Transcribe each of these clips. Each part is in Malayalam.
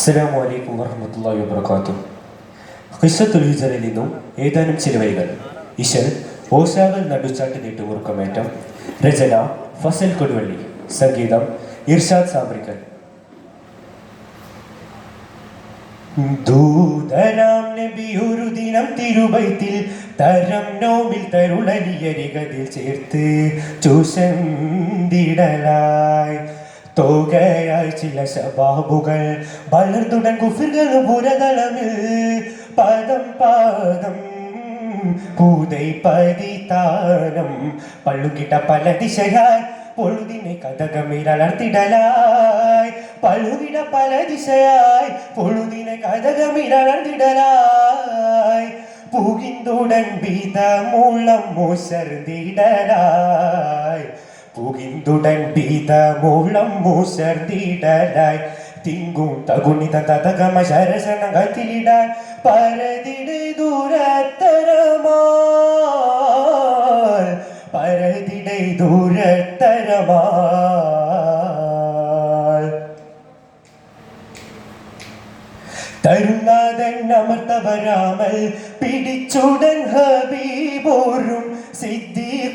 അസ്സലാമു അലൈക്കും വറഹ്മത്തുള്ളാഹി വബറകാതുഹു. ഖിസ്സത്തുൽ ഹിജറിൽ നിന്നും ഏതാനും ചില വരികൾ ഇശൽ ഓശാകൾ നടുച്ചാട്ട് നീട്ട് നീട്ടുമുറുക്കമേറ്റം രചന ഫസൽ കൊടുവള്ളി സംഗീതം ഇർഷാദ് സാബ്രിക്കൽ. ദൂതരാം നബി ഒരു ദിനം തിരുവൈത്തിൽ തരം നോമിൽ തരുളരിയരികതിൽ ചേർത്ത് ചൂസന്തിടലായി തോകയായി ചില ശബാബുകൾ വളർന്നുടൻ കുഫിറുകൾ പുരതളമിൽ പദം പാദം പൂതൈ പതിത്താനം പള്ളുകിട്ട പല ദിശയാൽ പൊഴുതിനെ കഥകമിരളർത്തിടലായി. പഴുവിട പല ദിശയായി പൊഴുതിനെ കഥകമിരളർത്തിടലായി. പുകിന്തുടൻ ബീതമുള്ളം മൂസർന്നിടലായി പുകിന്തുടൻ തിങ്കും തകുണിത തതകമ പിടിച്ചുടൻ ഹബീബോരും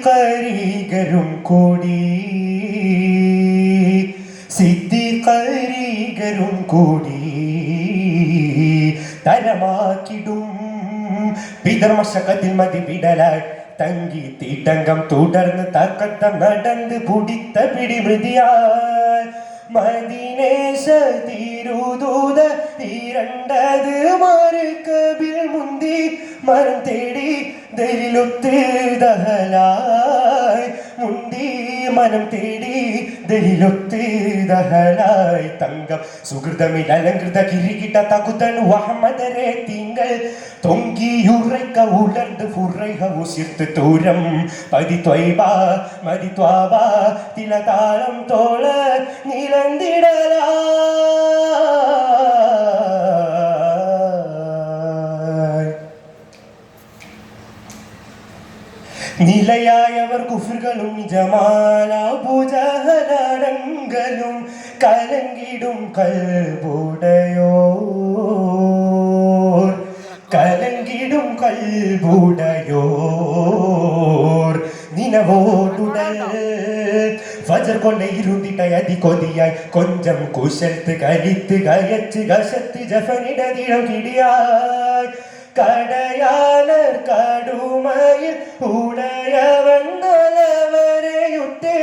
സിദ്ധികരീകരും കൂടി. സിദ്ധികരീകരും കൂടി. തരമാക്കിടും. പിതർമശകത്തിൽ മതി വിടലായി തങ്കി തീട്ടങ്കം തുടർന്ന് തക്കത്തം നടന്ന് പുടിത്ത പിടിമൃതിയാൽ. മദിനേശ തിരുദൂത ഇരണ്ടത് മറുക്കബിൽ മുന്തി മരം തേടി ദലിലൊത്ത് ദഹലായി മുന്തി മനം തേടി ദഹിലൊത്ത് ദഹനായി തങ്കം. സുഹൃതമിൽ അലങ്കൃത കിരികിട്ട തകുതൻ വഹമദരെ തിങ്കൾ. തൊങ്കിയുറക്ക ഉലർന്ന് ഫുറൈഹ ഉസിർത്ത് തൂരം. പതി ത്വൈബ മതി ത്വാബ തിലതാളം തോള നിലന്തിടലാ. നിലയായവർ കുഫുകളും ജമാല പൂജഹലടങ്ങളും കലങ്കിടും കൽബുടയോ കലങ്കിടും കൽബുടയോ നിലവോടുടൽ ഫജർ കൊണ്ട ഇരുണ്ടിട്ട അതി കൊതിയായി. കൊഞ്ചം കുശൽത്ത് കരിത്ത് കയച്ച് കശത്ത് ജഫനിടതിടം കിടിയായി. കടയാളർ കടുമയിൽ ഉടയവൻ നലവരെയുത്തേ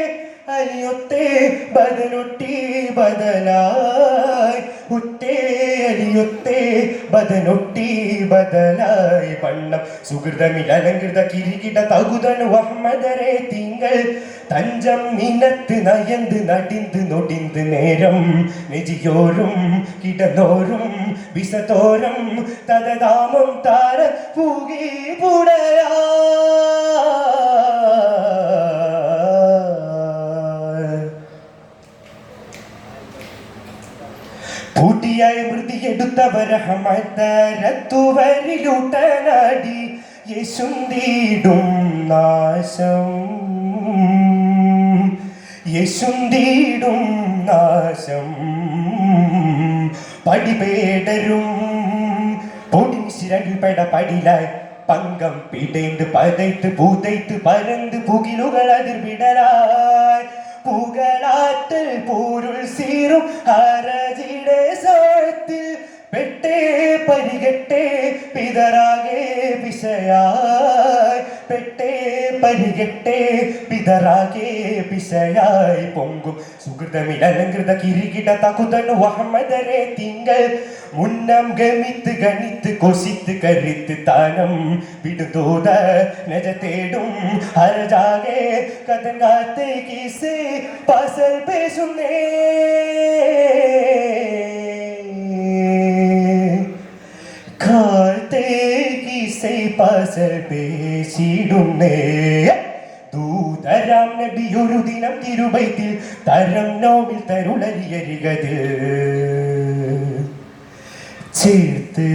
അലിയൊത്തേ ബദനൊട്ടി ബദലായി. ഉത്തേ അലിയൊത്തേ ബദനൊട്ടി ബദലായി. പണ്ണം സുഹൃതമിൽ അലങ്കൃത കിരികിട തകുതനു അഹമ്മദരെ തിങ്കൾ. തഞ്ചം ഇനത്ത് നയന്ത് നടിന്ത് നൊടിന്ത് നേരം. നെജിയോരും കിടന്നോരും വിസതോരം തതതാമം താര പൂകി പുടരാ. എടുത്തവരഹമത്തരത്തുവരിലൂട്ടനാടി യശുന്തിടും നാശം യശുന്തിടും നാശം പടിപേടരും പൊടി ശിരടിൽപ്പെട പടിലായി பங்கம் பிடைந்து பதைத்து பூதைத்து பறந்து புகிலுகள் அதிர்விடலாய் புகழாற்றல் பொருள் சீரும் அரஜிடேசோ പരികെട്ടേ പിതറാകെ പിശയായി. പെട്ടേ പരികെട്ടേ പിതറാകെ പിശയായി. പൊങ്കും സുഹൃതമിൽ അലങ്കൃത കിരികിട തകുതനു അഹമ്മദരെ തിങ്കൾ മുന്നം ഗമിത്ത് ഗണിത്ത് കൊസിത്ത് കരുത്ത് താനം വിടുതോത നജ തേടും ഹരജാകെ കഥങ്കാത്തെ കീസേ പസൽ പേശുന്നേ. പസൽ പേശിടുന്നേ ദൂതരാം നബി ഒരു ദിനം തിരുവൈത്തിൽ തരം നോവിൽ തരുളരിയരികത് ചേർത്ത്